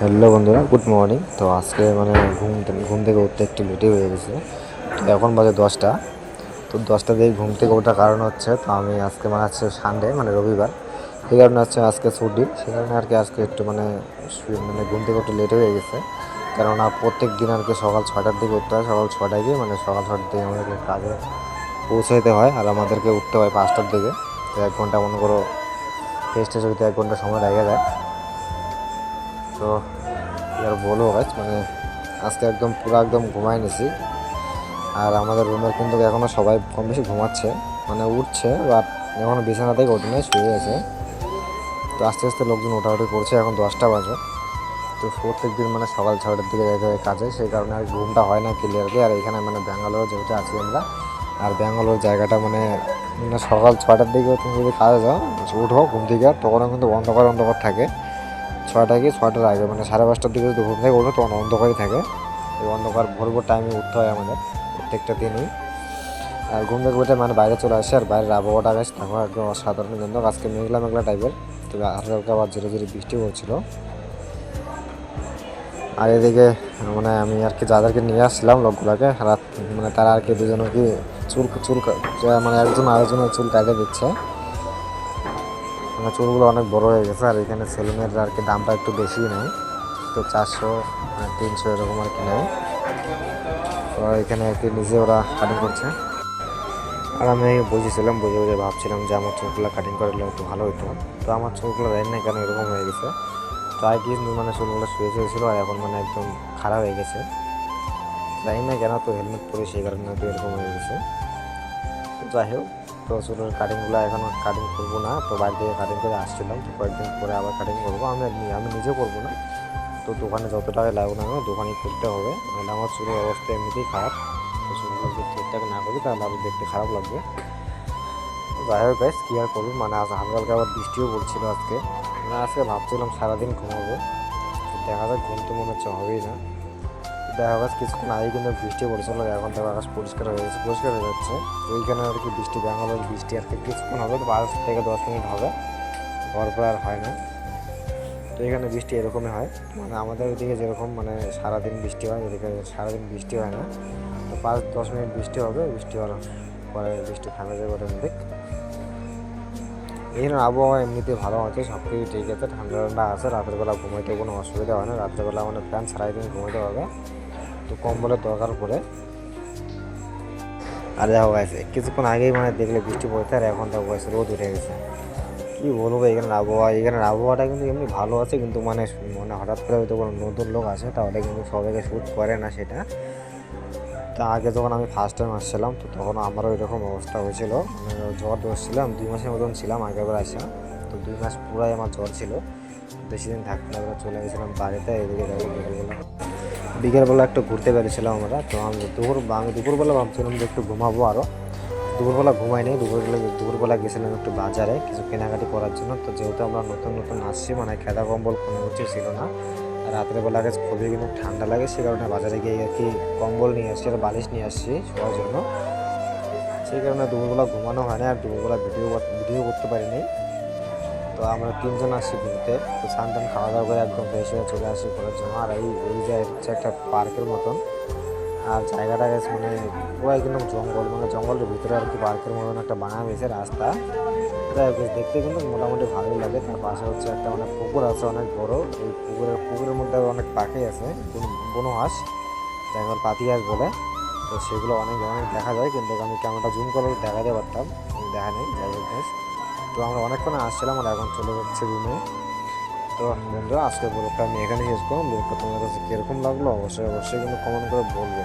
Hello বন্ধুরা, good morning. তো আজকে মানে ঘুম ঘুম থেকে উঠতে একটু লেটই হয়ে গেছে। তো এখন বাজে দশটা। তো দশটা দিয়ে ঘুম থেকে ওঠার কারণ হচ্ছে, তো আমি আজকে মানে হচ্ছে সানডে মানে রবিবার। সেই কারণে হচ্ছে আজকে ছুটি। সেই কারণে আর কি আজকে একটু মানে মানে ঘুম থেকে একটু লেট হয়ে গেছে। কেননা প্রত্যেক দিন আর কি সকাল ছটার দিকে উঠতে হয়, সকাল ছটায় গিয়ে মানে সকাল ছটার দিকে আমাদেরকে কাজে পৌঁছাইতে হয়, আর আমাদেরকে উঠতে হয় পাঁচটার দিকে। তো এক ঘণ্টা মনে করো ট্রেশ হইতে এক ঘণ্টা সময় লেগে যায়। তো আর বলো গাছ মানে আজকে একদম পুরো একদম ঘুমাই নিছি। আর আমাদের রুমের কিন্তু এখনও সবাই কম বেশি ঘুমাচ্ছে। মানে উঠছে বাট এখনও বিছানা থেকে ওঠে নাই, শুয়ে আছে। তো আস্তে আস্তে লোকজন ওঠাউঠি করছে, এখন দশটা বাজে। তো প্রত্যেক দিন মানে সকাল ছটার দিকে যেতে হয় কাজে, সেই কারণে আর ঘুমটা হয় না ক্লিয়ারলি আর এখানে মানে ব্যাঙ্গালোর যেহেতু আছি আমরা, আর ব্যাঙ্গালোর জায়গাটা মানে মানে সকাল ছটার দিকে তুমি যদি কাজে যাও, উঠো ঘুম থেকে, তখনও কিন্তু অন্ধকার অন্ধকার থাকে। ছটা কি? ছটার আগে মানে সাড়ে পাঁচটার দিকে যদি ঘুম থেকে ওঠো, তখন অন্ধকারই থাকে। এই অন্ধকার ভোর ভোর টাইমে উঠতে হয় আমাদের, প্রত্যেকটা দিনই। আর ঘুম থেকে উঠে মানে বাইরে চলে আসে, আর বাইরের আবহাওয়াটা গেছে তখন একদম অসাধারণ, কিন্তু আজকে মেঘলা মেঘলা টাইপের তবে হালকা আবার ধীরে ধীরে বৃষ্টি পড়ছিল আর এদিকে মানে আমি আর কি যাদেরকে নিয়ে আসছিলাম লোকগুলোকে, রাত মানে তারা আর কি দুজনে কি চুল চুল মানে একজন আরেকজনের চুল কাটে দিচ্ছে। মানে চুলগুলো অনেক বড় হয়ে গেছে, আর এখানে সেলুনের আর কি দামটা একটু বেশি নেয়। তো চারশো মানে তিনশো এরকম আর কি নেয়। তো এখানে আর কি নিজে ওরা কাটিং করছে। আর আমি বুঝেছিলাম, বুঝে বুঝে ভাবছিলাম যে আমার চুলগুলো কাটিং করলে একটু ভালো হতো তো আমার চুলগুলো দেয় না কেন, এরকম হয়ে গেছে। তো আগে মানে চুলগুলো শুয়ে শুয়েছিল আর এখন মানে একদম খারাপ হয়ে গেছে। জানি না কেন, তো হেলমেট পরে সেই কারণে এরকম হয়ে গেছে। যাই হোক তো চুলের কাটিংগুলো এখন কাটিং করব না, তো বাইরে থেকে কাটিং করে আসছিলাম, তো কয়েকদিন পরে আবার কাটিং করব। আমি আমি নিজে করব না, তো দোকানে যত টাকা লাগুক না কেন দোকানে করতে হবে। নাহলে আমার চুলের অবস্থা এমনিতেই খারাপ। তো চুলগুলো যদি ঠিকঠাক না করি, তাহলে আরও দেখতে খারাপ লাগবে। যাই হোক গাইস কী আর করব? মানে আজ হালকা হালকা আবার বৃষ্টিও পড়ছিল আজকে। মানে আজকে ভাবছিলাম সারাদিন ঘুমাবো। দেখা যাক, ঘুম তো মনে হচ্ছে হবেই না। দেখা যাচ্ছে কিছুক্ষণ আগে কিন্তু বৃষ্টি পড়েছিল এখন তো আকাশ পরিষ্কার হয়ে গেছে, পরিষ্কার হয়ে যাচ্ছে। ওইখানে আর কি বৃষ্টি, ব্যাঙ্গালোর বৃষ্টি আর কি কিছুক্ষণ হবে পাঁচ থেকে দশ মিনিট হবে। পর আর হয় না। তো এখানে বৃষ্টি এরকমই হয়। মানে আমাদের ওইদিকে যেরকম মানে সারাদিন বৃষ্টি হয়, এদিকে সারাদিন বৃষ্টি হয় না। তো পাঁচ দশ মিনিট বৃষ্টি হবে, বৃষ্টি হওয়ার পরে বৃষ্টি থামে যাবে অটোমেটিক এখানে আবহাওয়া এমনিতে ভালো আছে, সব কিছু ঠিক আছে, ঠান্ডা ঠান্ডা আছে, রাতের বেলা ঘুমাইতে কোনো অসুবিধা হয় না রাত্রেবেলা মানে ফ্যান ছাড়াই দিন ঘুমাইতে হবে তো কম্বলের দরকার পড়ে। আর দেখো গাইছে কিছুক্ষণ আগেই মানে দেখলে বৃষ্টি পড়ছে আর এখন দেখো গাইছে রোদ উঠে গেছে। কি বলব এখানের আবহাওয়া এখানের আবহাওয়াটা কিন্তু এমনি ভালো আছে, কিন্তু মানে মানে হঠাৎ করে হয়তো কোনো নতুন লোক আসে, তাহলে কিন্তু সবাইকে শ্যুট করে না সেটা। তা আগে যখন আমি ফার্স্ট টাইম আসছিলাম, তো তখন আমারও এরকম অবস্থা হয়েছিল। মানে জ্বর ধরছিলাম দুই মাসের মতন ছিলাম আগেরবার আসা তো দুই মাস পুরাই আমার জ্বর ছিল। বেশি দিন থাকতে না চলে গেছিলাম বাড়িতে, এদিকে দেখো বিকেলবেলা একটু ঘুরতে পেরেছিলাম আমরা, তো আমি দুপুর, আমি দুপুরবেলা ভাবছিলাম যে একটু ঘুমাবো আরও দুপুরবেলা ঘুমাই নেই, দুপুরবেলা দুপুরবেলা গেছিলাম একটু বাজারে কিছু কেনাকাটি করার জন্য। তো যেহেতু আমরা নতুন নতুন আসছি মানে খেদা কম্বল কোনো কিছু ছিল না। আর রাতের বেলা গেছে খুবই কিন্তু ঠান্ডা লাগে, সে কারণে বাজারে গিয়ে আর কি কম্বল নিয়ে আসছি আর বালিশ নিয়ে আসছি শোয়ার জন্য। সেই কারণে দুপুরবেলা ঘুমানো হয় না আর দুপুরবেলা ভিডিও ভিডিও করতে পারিনি। আমরা তিনজন আসছি ঘুরতে। তো স্নান টান খাওয়া দাওয়া করে একদম ফ্রেশ হয়ে চলে আসি করার জন্য। আর এই এই যে হচ্ছে একটা পার্কের মতন। আর জায়গাটা গেছে মানে পুরো একদম জঙ্গল মানে জঙ্গলের ভিতরে আর কি পার্কের মতন একটা বানানো হয়েছে রাস্তা। দেখতে কিন্তু মোটামুটি ভালোই লাগে। তার পাশে হচ্ছে একটা অনেক পুকুর আছে অনেক বড়। এই পুকুরের পুকুরের মধ্যে অনেক পাখি আছে, বনো হাঁস বেঙ্গল পাতি হাঁস বলে। তো সেগুলো অনেক অনেক দেখা যায়, কিন্তু আমি ক্যামেরাটা জুম করে দেখাতে পারতাম। দেখা নেই, যাই হোক। তো আমরা অনেকক্ষণ আসছিলাম, আর এখন চলে যাচ্ছে রুমে তো বন্ধুরা আজকে ব্লগটা আমি এখানে শেষ করলাম। ব্লগটা তোমার কাছে কীরকম লাগল, অবশ্যই অবশ্যই কিন্তু কমেন্ট করে বলবে।